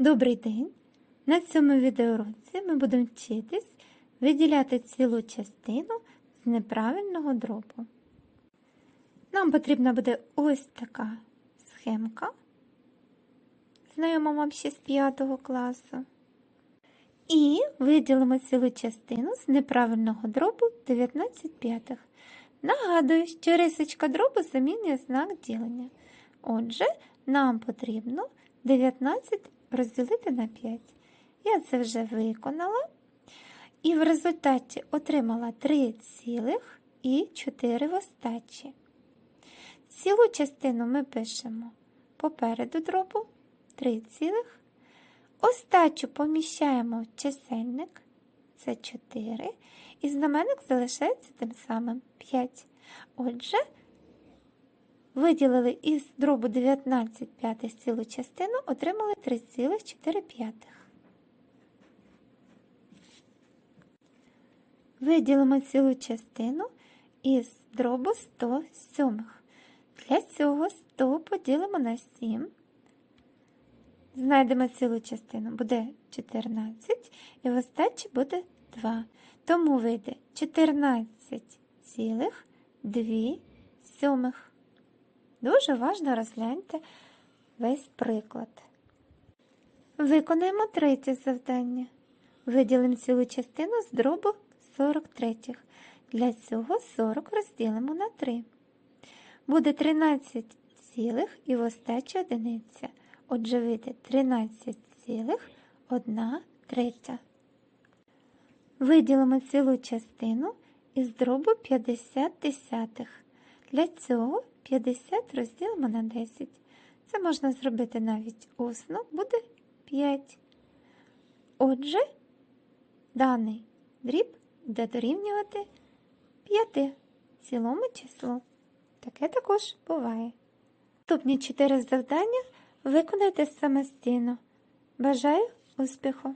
Добрий день! На цьому відеоуроці ми будемо вчитись виділяти цілу частину з неправильного дробу. Нам потрібна буде ось така схемка, знайома вам ще з 5 класу. І виділимо цілу частину з неправильного дробу 19 п'ятих. Нагадую, що рисочка дробу замінює знак ділення. Отже, нам потрібно 19 розділити на 5. Я це вже виконала. І в результаті отримала 3 цілих і 4 в остачі. Цілу частину ми пишемо попереду дробу 3 цілих. Остачу поміщаємо в чисельник, це 4, і знаменник залишається тим самим 5. Отже, виділили із дробу 19 п'ятих цілу частину, отримали 3,4 п'ятих. Виділимо цілу частину із дробу 100 сьомих. Для цього 100 поділимо на 7. Знайдемо цілу частину, буде 14, і в остачі буде 2. Тому вийде 14 цілих 2 сьомих. Дуже уважно розгляньте весь приклад. Виконаємо третє завдання. Виділимо цілу частину з дробу 43. Для цього 40 розділимо на 3. Буде 13 цілих і в остачі одиниця. Отже, вийде 13 цілих 1 третя. Виділимо цілу частину із дробу 50 десятих. Для цього 50 розділимо на 10. Це можна зробити навіть усно, буде 5. Отже, даний дріб буде дорівнювати 5 цілому числу. Таке також буває. Наступні 4 завдання виконайте самостійно. Бажаю успіху!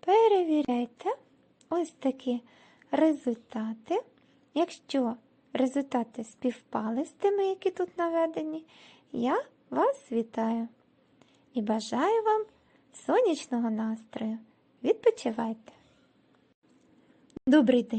Перевіряйте ось такі результати. Якщо результати співпали з тими, які тут наведені, я вас вітаю і бажаю вам сонячного настрою. Відпочивайте! Добрий день!